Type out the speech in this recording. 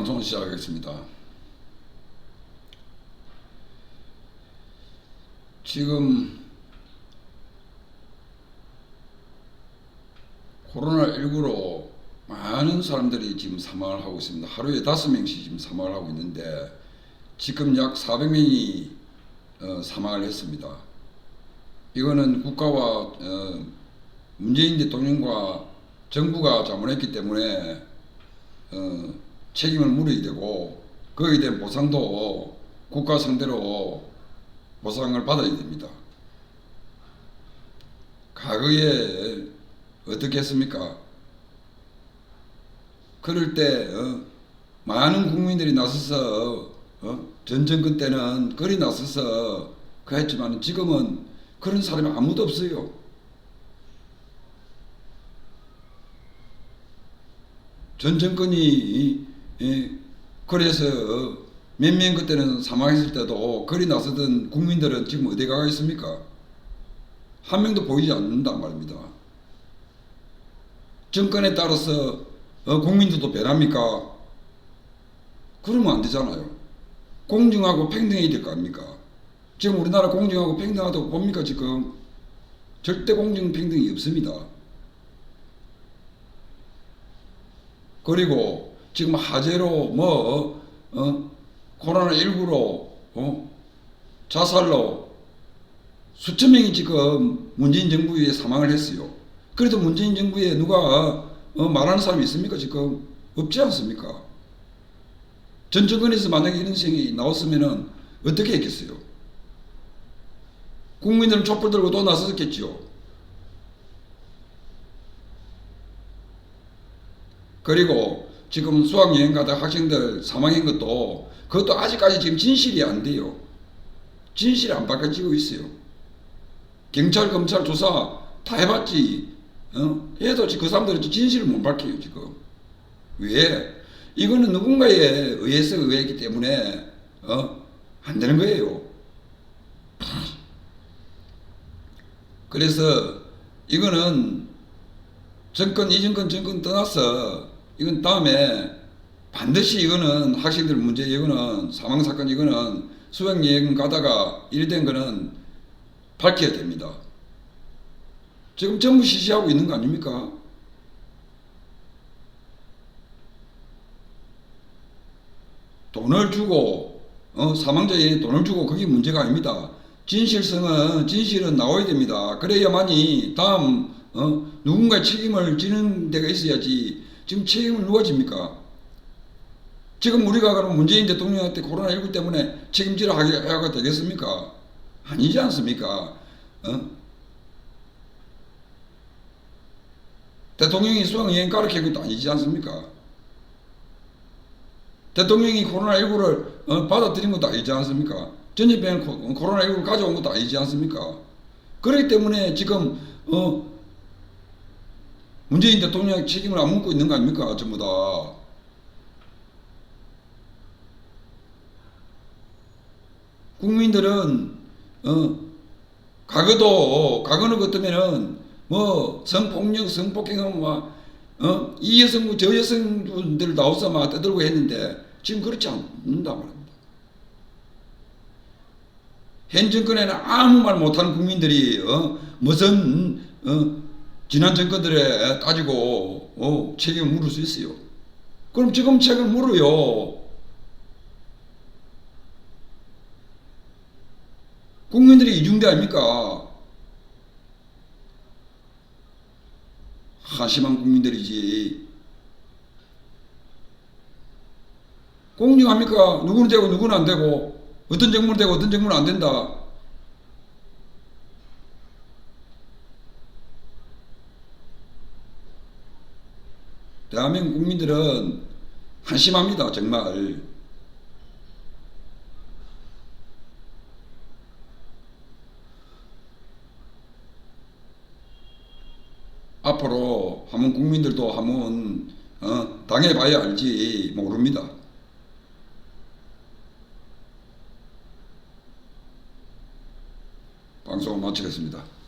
방송을 시작하겠습니다. 지금 코로나19로 많은 사람들이 지금 사망을 하고 있습니다. 하루에 다섯 명씩 지금 사망을 하고 있는데 지금 약 400명이 어, 사망을 했습니다. 이거는 국가와 어, 문재인 대통령과 정부가 잘못했기 때문에 어, 책임을 물어야 되고 거기에 대한 보상도 국가 상대로 보상을 받아야 됩니다. 과거에 어떻게 했습니까? 그럴 때 어, 많은 국민들이 나서서 어, 전 정권 때는 거리 나서서 그 했지만 지금은 그런 사람이 아무도 없어요. 전 정권이 예, 그래서 몇명 그때는 사망했을 때도 거리 나서던 국민들은 지금 어디 가가 있습니까? 한 명도 보이지 않는단 말입니다. 정권에 따라서 어, 국민들도 변합니까? 그러면 안 되잖아요. 공정하고 평등해야 될 거 아닙니까? 지금 우리나라 공정하고 평등하다고 봅니까 지금? 절대 공정 평등이 없습니다. 그리고 지금 화재로 뭐 어, 코로나 19로 어, 자살로 수천 명이 지금 문재인 정부에 사망을 했어요. 그래도 문재인 정부에 누가 어, 말하는 사람이 있습니까 지금 없지 않습니까? 전 정권에서 만약에 이런 생이 나왔으면은 어떻게 했겠어요? 국민들은 촛불 들고 또 나섰겠지요. 그리고 지금 수학여행 가다 학생들 사망한 것도 그것도 아직까지 지금 진실이 안 돼요. 진실이 안 밝혀지고 있어요. 경찰, 검찰 조사 다 해봤지. 어? 해도 그 사람들은 진실을 못 밝혀요, 지금. 왜? 이거는 누군가에 의해서 의했기 때문에, 어? 안 되는 거예요. 그래서 이거는 정권, 이 정권 정권 떠나서 이건 다음에 반드시 이거는 학생들 문제 이거는 사망 사건 이거는 수행 여행 가다가 일된 거는 밝혀야 됩니다. 지금 전부 시시하고 있는 거 아닙니까? 돈을 주고 어, 사망자에 돈을 주고 그게 문제가 아닙니다. 진실성은 진실은 나와야 됩니다. 그래야만이 다음 어, 누군가 책임을 지는 데가 있어야지 지금 책임을 누가 집니까? 지금 우리가 그럼 문재인 대통령한테 코로나19 때문에 책임지라 해야 되겠습니까? 아니지 않습니까? 어? 대통령이 수학여행 가르친 것도 아니지 않습니까? 대통령이 코로나19를 어, 받아들인 것도 아니지 않습니까? 전염병 코로나19를 가져온 것도 아니지 않습니까? 그렇기 때문에 지금 어, 문재인 대통령 책임을 안 묻고 있는 거 아닙니까? 전부 다. 국민들은 어, 과거도 과거는 그렇다면은 뭐 성폭력, 성폭행은 막 어, 이 여성분 저 여성분들 나와서 막 떠들고 했는데 지금 그렇지 않는다 말입니다. 현 정권에는 아무 말 못하는 국민들이 어, 무슨 어, 지난 정권들에 따지고 어, 책임을 물을 수 있어요. 그럼 지금 책임을 물어요. 국민들이 이중대 아닙니까? 한심한 국민들이지. 공정합니까? 누구는 되고 누구는 안 되고 어떤 정부는 되고 어떤 정부는 안 된다. 대한민국 국민들은 한심합니다. 정말. 앞으로 한번 국민들도 한번 어, 당해봐야 알지 모릅니다. 방송을 마치겠습니다.